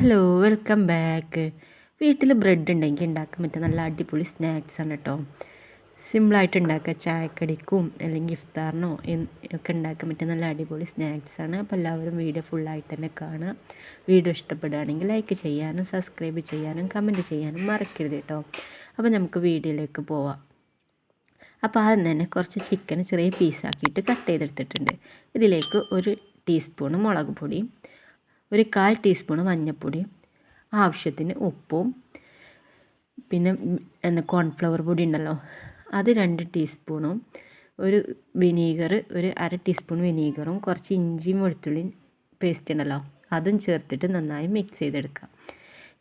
Hello welcome back വീട്ടിൽ bread ഉണ്ടെങ്കിൽ ഉണ്ടാക്കാൻ പറ്റിയ നല്ല അടിപൊളി സ്നാക്സ് ആണ് കേട്ടോ സിമ്പിളായിട്ട് ഉണ്ടാക്കുക ചായക്കടിക്കും അല്ലെങ്കിൽ ഇഫ്താറിനോ ഒക്കെ ഉണ്ടാക്കാൻ പറ്റിയ നല്ല അടിപൊളി സ്നാക്സ് ആണ്. അപ്പോൾ എല്ലാവരും വീഡിയോ ഫുള്ളായിട്ട് തന്നെ കാണുക വീഡിയോ ഇഷ്ടപ്പെടുകയാണെങ്കിൽ ലൈക്ക് ചെയ്യാനും സബ്സ്ക്രൈബ് ചെയ്യാനും കമന്റ് ചെയ്യാനും മറക്കരുത് കേട്ടോ അപ്പോൾ നമുക്ക് വീഡിയോയിലേക്ക് പോവാം. അപ്പോൾ ആദ്യം തന്നെ കുറച്ച് ചിക്കൻ ചെറിയ പീസാക്കിയിട്ട് കട്ട് ചെയ്തെടുത്തിട്ടുണ്ട്. ഇതിലേക്ക് ഒരു ടീസ്പൂൺ മുളക് പൊടി ഒരു കാൽ ടീസ്പൂൺ മഞ്ഞൾപ്പൊടി ആവശ്യത്തിന് ഉപ്പും പിന്നെ എന്താ കോൺഫ്ലവർ പൊടി ഉണ്ടല്ലോ അത് രണ്ട് ടീസ്പൂണും ഒരു വിനീഗർ ഒരു അര ടീസ്പൂൺ വിനീഗറും കുറച്ച് ഇഞ്ചിയും വെളുത്തുള്ളിയും പേസ്റ്റ് ഉണ്ടല്ലോ അതും ചേർത്തിട്ട് നന്നായി മിക്സ് ചെയ്തെടുക്കുക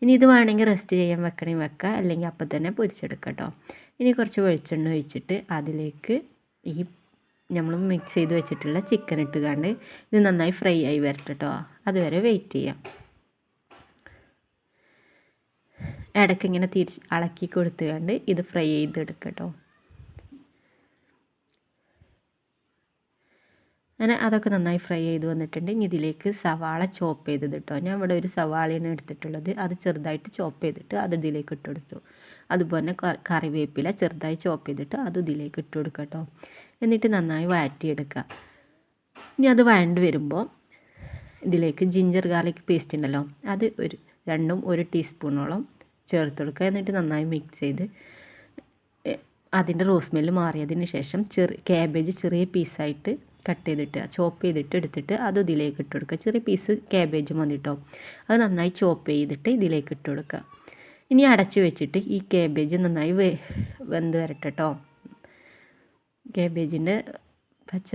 ഇനി ഇത് വേണമെങ്കിൽ റെസ്റ്റ് ചെയ്യാൻ വെക്കണമെങ്കിൽ വെക്കുക അല്ലെങ്കിൽ അപ്പം തന്നെ പൊരിച്ചെടുക്കുക കേട്ടോ ഇനി കുറച്ച് വെളിച്ചെണ്ണ ഒഴിച്ചിട്ട് അതിലേക്ക് ഈ നമ്മൾ മിക്സ് ചെയ്ത് വെച്ചിട്ടുള്ള ചിക്കൻ ഇട്ടുകൊണ്ട് ഇത് നന്നായി ഫ്രൈ ആയി വരട്ടെ കേട്ടോ അതുവരെ വെയിറ്റ് ചെയ്യാം. ഇടയ്ക്ക് ഇങ്ങനെ തിരിച്ച് ഇളക്കി കൊടുത്തുകൊണ്ട് ഇത് ഫ്രൈ ചെയ്തെടുക്കുക അങ്ങനെ അതൊക്കെ നന്നായി ഫ്രൈ ചെയ്ത് വന്നിട്ടുണ്ട്. ഇനി ഇതിലേക്ക് സവാള ചോപ്പ് ചെയ്തത് കേട്ടോ ഞാൻ ഇവിടെ ഒരു സവാളയാണ് എടുത്തിട്ടുള്ളത്. അത് ചെറുതായിട്ട് ചോപ്പ് ചെയ്തിട്ട് അത് ഇതിലേക്ക് ഇട്ട് കൊടുത്തു. അതുപോലെ കറിവേപ്പില ചെറുതായി ചോപ്പ് ചെയ്തിട്ട് അത് ഇതിലേക്ക് ഇട്ട് കൊടുക്കുക കേട്ടോ എന്നിട്ട് നന്നായി വഴറ്റിയെടുക്കുക ഇനി അത് വഴണ്ട് വരുമ്പോൾ ഇതിലേക്ക് ജിഞ്ചർ ഗാർലിക് പേസ്റ്റ് ഉണ്ടല്ലോ. അത് ഒരു രണ്ടും ഒരു ടീസ്പൂണോളം ചേർത്ത് കൊടുക്കുക എന്നിട്ട് നന്നായി മിക്സ് ചെയ്ത് അതിന്റെ റോസ്മെല്ല് മാറിയതിന് ശേഷം ചെറിയ ക്യാബേജ് ചെറിയ പീസായിട്ട് കട്ട് ചെയ്തിട്ട് ചോപ്പ് ചെയ്തിട്ട് എടുത്തിട്ട് അത് ഇതിലേക്ക് ഇട്ട് കൊടുക്കുക. ചെറിയ പീസ് ക്യാബേജ് മതി കേട്ടോ അത് നന്നായി ചോപ്പ് ചെയ്തിട്ട് ഇതിലേക്ക് ഇട്ട് കൊടുക്കുക. ഇനി അടച്ച് വെച്ചിട്ട് ഈ ക്യാബേജ് നന്നായി വെ വെന്ത് വരട്ടെ ക്യാബേജിന്റെ പച്ച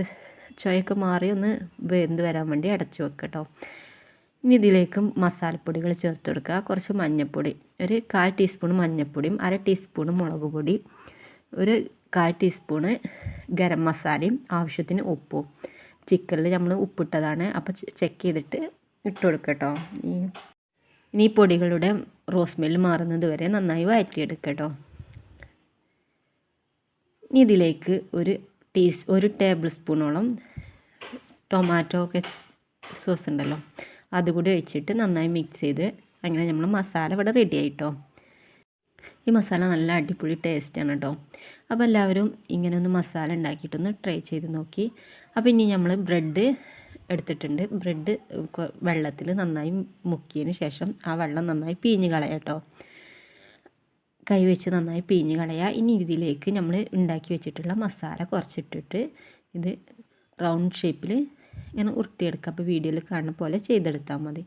ചുവയൊക്കെ മാറി ഒന്ന് വെന്ത് വരാൻ വേണ്ടി അടച്ചു വെക്കുക കേട്ടോ ഇനി ഇതിലേക്ക് മസാലപ്പൊടികൾ ചേർത്ത് കൊടുക്കുക. കുറച്ച് മഞ്ഞൾപ്പൊടി ഒരു കാൽ ടീസ്പൂൺ മഞ്ഞൾപ്പൊടിയും അര ടീസ്പൂൺ മുളക് പൊടി ഒരു കാൽ ടീസ്പൂണ് ഗരം മസാലയും ആവശ്യത്തിന് ഉപ്പും. ചിക്കനിൽ നമ്മൾ ഉപ്പിട്ടതാണ്. അപ്പോൾ ചെക്ക് ചെയ്തിട്ട് ഇട്ട് കൊടുക്കട്ടോ കേട്ടോ ഇനി ഈ പൊടികളുടെ റോസ് മെല്ല് മാറുന്നത് വരെ നന്നായി വഴറ്റിയെടുക്കുക ഇനി ഇതിലേക്ക് ഒരു ടീസ് ഒരു ടേബിൾ സ്പൂണോളം ടൊമാറ്റോ ഒക്കെ സോസ് ഉണ്ടല്ലോ. അതുകൂടി ഒഴിച്ചിട്ട് നന്നായി മിക്സ് ചെയ്ത് അങ്ങനെ നമ്മൾ മസാല ഇവിടെ റെഡി ആയിട്ടോ ഈ മസാല നല്ല അടിപൊളി ടേസ്റ്റാണ് കേട്ടോ അപ്പോൾ എല്ലാവരും ഇങ്ങനെ ഒന്ന് മസാല ഉണ്ടാക്കിയിട്ടൊന്ന് ട്രൈ ചെയ്ത് നോക്കി. അപ്പോൾ ഇനി നമ്മൾ ബ്രെഡ് എടുത്തിട്ടുണ്ട്. ബ്രെഡ് വെള്ളത്തിൽ നന്നായി മുക്കിയതിന് ശേഷം ആ വെള്ളം നന്നായി പീഞ്ഞ് കളയാം കേട്ടോ കൈ വെച്ച് നന്നായി പീഞ്ഞ് കളയുക ഇനി ഇതിലേക്ക് നമ്മൾ ഉണ്ടാക്കി വെച്ചിട്ടുള്ള മസാല കുറച്ചിട്ടിട്ട് ഇത് റൗണ്ട് ഷേപ്പിൽ ഇങ്ങനെ ഉരുട്ടിയെടുക്കുക അപ്പോൾ വീഡിയോയിൽ കാണുന്ന പോലെ ചെയ്തെടുത്താൽ മതി.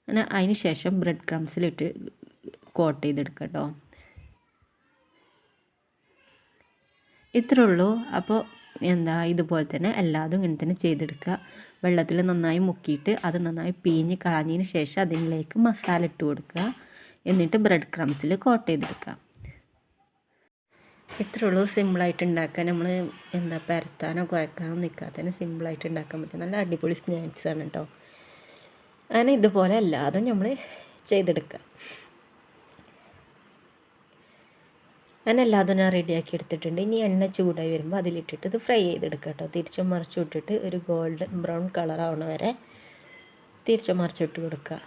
അങ്ങനെ അതിന് ശേഷം ബ്രെഡ് ക്രംസിലിട്ട് കോട്ട് ചെയ്തെടുക്കുക കേട്ടോ. ഇത്രേ ഉള്ളൂ അപ്പോൾ എന്താ ഇതുപോലെ തന്നെ എല്ലാതും ഇങ്ങനെ തന്നെ ചെയ്തെടുക്കുക. വെള്ളത്തിൽ നന്നായി മുക്കിയിട്ട് അത് നന്നായി പീഞ്ഞ് കളഞ്ഞതിന് ശേഷം അതിലേക്ക് മസാല ഇട്ട് കൊടുക്കുക. എന്നിട്ട് ബ്രെഡ് ക്രംസിൽ കോട്ട് ചെയ്തെടുക്കുക. ഇത്രേ ഉള്ളൂ സിമ്പിളായിട്ട് ഉണ്ടാക്കാൻ നമ്മൾ എന്താ പരത്താനോ കുഴക്കാനോ നിൽക്കാത്തതിന് സിമ്പിളായിട്ട് ഉണ്ടാക്കാൻ പറ്റും. നല്ല അടിപൊളി സ്നാക്സ് ആണ് കേട്ടോ. അങ്ങനെ ഇതുപോലെ എല്ലാതും നമ്മൾ ചെയ്തെടുക്കുക. ഞാൻ എല്ലാതും ഞാൻ റെഡിയാക്കി എടുത്തിട്ടുണ്ട്. ഇനി എണ്ണ ചൂടായി വരുമ്പോൾ അതിലിട്ടിട്ട് ഇത് ഫ്രൈ ചെയ്തെടുക്കുക കേട്ടോ തിരിച്ചും മറിച്ചും ഇട്ടിട്ട് ഒരു ഗോൾഡൻ ബ്രൗൺ കളർ ആവണ വരെ തിരിച്ചും മറിച്ചിട്ട് കൊടുക്കുക.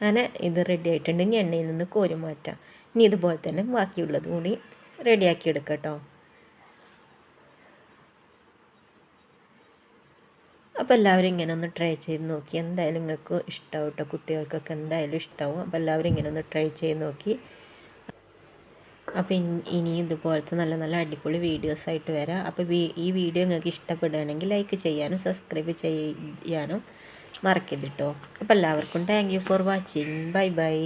അങ്ങനെ ഇത് റെഡി ആയിട്ടുണ്ട്. ഇനി എണ്ണയിൽ നിന്ന് കോരി മാറ്റാം. ഇനി ഇതുപോലെ തന്നെ ബാക്കിയുള്ളത് കൂടി റെഡിയാക്കി എടുക്കാം കേട്ടോ അപ്പോൾ എല്ലാവരും ഇങ്ങനെ ഒന്ന് ട്രൈ ചെയ്ത് നോക്കി. എന്തായാലും നിങ്ങൾക്ക് ഇഷ്ടമാവും കേട്ടോ കുട്ടികൾക്കൊക്കെ എന്തായാലും ഇഷ്ടമാവും അപ്പോൾ എല്ലാവരും ഇങ്ങനെ ഒന്ന് ട്രൈ ചെയ്ത് നോക്കി. അപ്പോൾ ഇനി ഇതുപോലത്തെ നല്ല നല്ല അടിപൊളി വീഡിയോസ് ആയിട്ട് വരാം. അപ്പോൾ ഈ വീഡിയോ നിങ്ങൾക്ക് ഇഷ്ടപ്പെടുകയാണെങ്കിൽ ലൈക്ക് ചെയ്യാനും സബ്സ്ക്രൈബ് ചെയ്യാനും മറക്കരുത് കേട്ടോ അപ്പോൾ എല്ലാവർക്കും thank you for watching bye bye